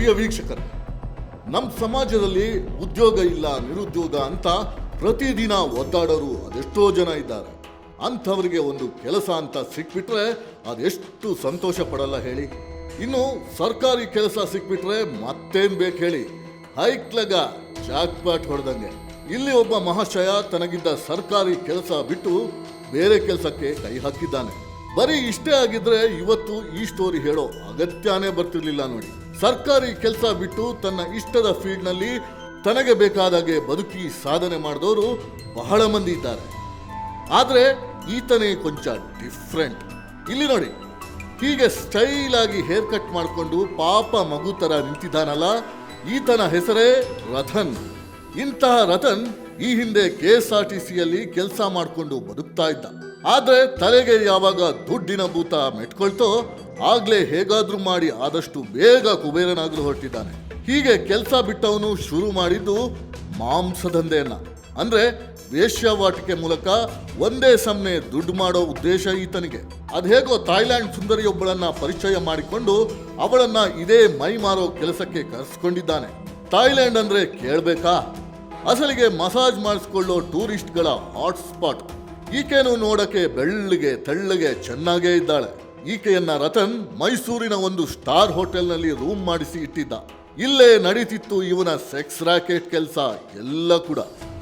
ಪ್ರಿಯ ವೀಕ್ಷಕರೇ ನಮ್ಮ ಸಮಾಜದಲ್ಲಿ ಉದ್ಯೋಗ ಇಲ್ಲ, ನಿರುದ್ಯೋಗ ಅಂತ ಪ್ರತಿದಿನ ಒದ್ದಾಡೋರು ಅದೆಷ್ಟೋ ಜನ ಇದ್ದಾರೆ. ಅಂಥವ್ರಿಗೆ ಒಂದು ಕೆಲಸ ಅಂತ ಸಿಕ್ಬಿಟ್ರೆ ಅದೆಷ್ಟು ಸಂತೋಷ ಪಡಲ್ಲ ಹೇಳಿ. ಇನ್ನು ಸರ್ಕಾರಿ ಕೆಲಸ ಸಿಕ್ಬಿಟ್ರೆ ಮತ್ತೇನ್ ಬೇಕು ಹೇಳಿ. ಹೈಕ್ಲಗ ಜಾಕ್ಪಾಟ್ ಹೊಡೆದಂಗೆ. ಇಲ್ಲಿ ಒಬ್ಬ ಮಹಾಶಯ ತನಗಿದ್ದ ಸರ್ಕಾರಿ ಕೆಲಸ ಬಿಟ್ಟು ಬೇರೆ ಕೆಲಸಕ್ಕೆ ಕೈ ಹಾಕಿದ್ದಾನೆ. ಬರೀ ಇಷ್ಟೇ ಆಗಿದ್ರೆ ಇವತ್ತು ಈ ಸ್ಟೋರಿ ಹೇಳೋ ಅಗತ್ಯನೇ ಬರ್ತಿರ್ಲಿಲ್ಲ ನೋಡಿ. ಸರ್ಕಾರಿ ಕೆಲಸ ಬಿಟ್ಟು ತನ್ನ ಇಷ್ಟದ ಫೀಲ್ಡ್ನಲ್ಲಿ ತನಗೆ ಬೇಕಾದಾಗೆ ಬದುಕಿ ಸಾಧನೆ ಮಾಡಿದವರು ಬಹಳ ಮಂದಿ ಇದ್ದಾರೆ. ಆದರೆ ಈತನೇ ಕೊಂಚ ಡಿಫ್ರೆಂಟ್ ಇಲ್ಲಿ ನೋಡಿ, ಹೀಗೆ ಸ್ಟೈಲ್ ಆಗಿ ಹೇರ್ ಕಟ್ ಮಾಡಿಕೊಂಡು ಪಾಪ ಮಗು ತರ ನಿಂತಿದ್ದಾನಲ್ಲ, ಈತನ ಹೆಸರೇ ರಥನ್ ಇಂತಹ ರತನ್ ಈ ಹಿಂದೆ ಕೆ ಎಸ್ ಆರ್ ಟಿ ಸಿಯಲ್ಲಿ ಕೆಲಸ ಮಾಡಿಕೊಂಡು ಬದುಕ್ತಾ ಇದ್ದ. ಆದರೆ ತಲೆಗೆ ಯಾವಾಗ ದುಡ್ಡಿನ ಭೂತ ಮೆಟ್ಕೊಳ್ತೋ ಆಗ್ಲೇ ಹೇಗಾದ್ರೂ ಮಾಡಿ ಆದಷ್ಟು ಬೇಗ ಕುಬೇರನಾಗಲು ಹೊರಟಿದ್ದಾನೆ. ಹೀಗೆ ಕೆಲಸ ಬಿಟ್ಟವನು ಶುರು ಮಾಡಿದ್ದು ಮಾಂಸದಂಧೆಯನ್ನ. ಅಂದ್ರೆ ವೇಶ್ಯಾವಾಟಿಕೆ ಮೂಲಕ ಒಂದೇ ಸಮನೆ ದುಡ್ಡು ಮಾಡೋ ಉದ್ದೇಶ ಈತನಿಗೆ. ಅದೇಗೋ ಥಾಯ್ಲ್ಯಾಂಡ್ ಸುಂದರಿಯೊಬ್ಬಳನ್ನ ಪರಿಚಯ ಮಾಡಿಕೊಂಡು ಅವಳನ್ನ ಇದೇ ಮೈ ಮಾರೋ ಕೆಲಸಕ್ಕೆ ಕರೆಸ್ಕೊಂಡಿದ್ದಾನೆ. ಥಾಯ್ಲ್ಯಾಂಡ್ ಅಂದ್ರೆ ಕೇಳಬೇಕಾ? ಅಸಲಿಗೆ ಮಸಾಜ್ ಮಾಡಿಸ್ಕೊಳ್ಳೋ ಟೂರಿಸ್ಟ್ಗಳ ಹಾಟ್ ಸ್ಪಾಟ್. ಈಕೆನು ನೋಡಕ್ಕೆ ಬೆಳ್ಳಗೆ, ತೆಳ್ಳಗೆ ಚೆನ್ನಾಗೇ ಇದ್ದಾಳೆ. ಈಕೆಯನ್ನ ರತನ್ ಮೈಸೂರಿನ ಒಂದು ಸ್ಟಾರ್ ಹೋಟೆಲ್ನಲ್ಲಿ ರೂಮ್ ಮಾಡಿಸಿ ಇಟ್ಟಿದ್ದ. ಇಲ್ಲೇ ನಡೀತಿತ್ತು ಇವನ ಸೆಕ್ಸ್ ರಾಕೆಟ್ ಕೆಲಸ ಎಲ್ಲ ಕೂಡ.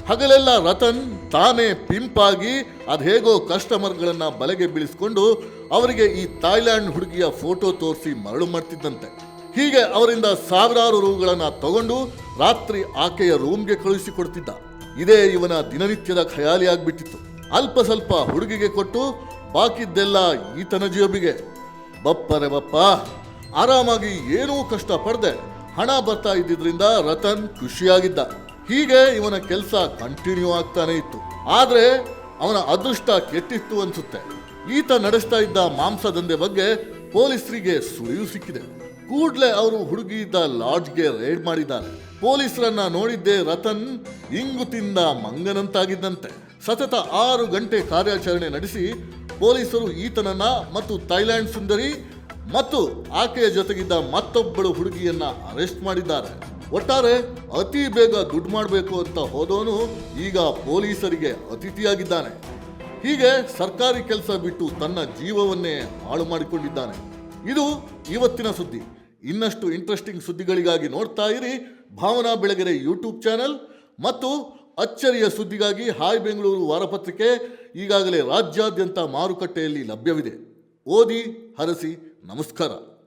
ಹಗಲೆಲ್ಲ ರತನ್ ತಾನೇ ಪಿಂಪ್ ಆಗಿ ಅದೇಗೋ ಕಸ್ಟಮರ್ಗಳನ್ನ ಬಲೆಗೆ ಬೀಳಿಸ್ಕೊಂಡು ಅವರಿಗೆ ಈ ಥಾಯ್ಲ್ಯಾಂಡ್ ಹುಡುಗಿಯ ಫೋಟೋ ತೋರಿಸಿ ಮರಳು ಮಾಡ್ತಿದ್ದಂತೆ. ಹೀಗೆ ಅವರಿಂದ ಸಾವಿರಾರು ರೂಗಳನ್ನ ತಗೊಂಡು ರಾತ್ರಿ ಆಕೆಯ ರೂಮ್ಗೆ ಕಳುಹಿಸಿಕೊಡ್ತಿದ್ದ. ಇದೇ ಇವನ ದಿನನಿತ್ಯದ ಖಯಾಲಿ ಆಗ್ಬಿಟ್ಟಿತ್ತು. ಅಲ್ಪ ಸ್ವಲ್ಪ ಹುಡುಗಿಗೆ ಕೊಟ್ಟು ಬಾಕಿದ್ದೆಲ್ಲ ಈತನ ಜೇಬಿಗೆ. ಬಪ್ಪರೆ ಬಪ್ಪ, ಆರಾಮಾಗಿ ಏನೂ ಕಷ್ಟ ಪಡದೆ ಹಣ ಬರ್ತಾ ಇದ್ದಿದ್ರಿಂದ ರತನ್ ಖುಷಿಯಾಗಿದ್ದ. ಹೀಗೆ ಇವನ ಕೆಲಸ ಕಂಟಿನ್ಯೂ ಆಗ್ತಾನೆ ಇತ್ತು. ಆದ್ರೆ ಅವನ ಅದೃಷ್ಟ ಕೆಟ್ಟಿತ್ತು ಅನ್ಸುತ್ತೆ. ಈತ ನಡೆಸ್ತಾ ಇದ್ದ ಮಾಂಸದಂಧೆ ಬಗ್ಗೆ ಪೊಲೀಸರಿಗೆ ಸುಳಿವು ಸಿಕ್ಕಿದೆ. ಕೂಡ್ಲೆ ಅವರು ಹುಡುಗಿ ಇದ್ದ ಲಾಡ್ಜ್ಗೆ ರೇಡ್ ಮಾಡಿದ್ದಾರೆ. ಪೊಲೀಸರನ್ನ ನೋಡಿದ್ದೇ ರತನ್ ಇಂಗು ತಿಂದ ಮಂಗನಂತಾಗಿದ್ದಂತೆ. ಸತತ ಆರು ಗಂಟೆ ಕಾರ್ಯಾಚರಣೆ ನಡೆಸಿ ಪೊಲೀಸರು ಈತನನ್ನ ಮತ್ತು ಥೈಲ್ಯಾಂಡ್ ಸುಂದರಿ ಮತ್ತು ಆಕೆಯ ಜೊತೆಗಿದ್ದ ಮತ್ತೊಬ್ಬಳು ಹುಡುಗಿಯನ್ನ ಅರೆಸ್ಟ್ ಮಾಡಿದ್ದಾರೆ. ಒಟ್ಟಾರೆ ಅತಿ ಬೇಗ ದುಡ್ಡು ಮಾಡಬೇಕು ಅಂತ ಹೋದವನು ಈಗ ಪೊಲೀಸರಿಗೆ ಅತಿಥಿಯಾಗಿದ್ದಾನೆ. ಹೀಗೆ ಸರ್ಕಾರಿ ಕೆಲಸ ಬಿಟ್ಟು ತನ್ನ ಜೀವವನ್ನೇ ಹಾಳು ಮಾಡಿಕೊಂಡಿದ್ದಾನೆ. ಇದು ಇವತ್ತಿನ ಸುದ್ದಿ. ಇನ್ನಷ್ಟು ಇಂಟ್ರೆಸ್ಟಿಂಗ್ ಸುದ್ದಿಗಳಿಗಾಗಿ ನೋಡ್ತಾ ಇರಿ ಭಾವನಾ ಬೆಳಗೆರೆ ಯೂಟ್ಯೂಬ್ ಚಾನೆಲ್ ಮತ್ತು ಅಚ್ಚರಿಯ ಸುದ್ದಿಗಾಗಿ ಹಾಯ್ ಬೆಂಗಳೂರು ವಾರಪತ್ರಿಕೆ ಈಗಾಗಲೇ ರಾಜ್ಯಾದ್ಯಂತ ಮಾರುಕಟ್ಟೆಯಲ್ಲಿ ಲಭ್ಯವಿದೆ. ಓದಿ ಹರಸಿ ನಮಸ್ಕಾರ.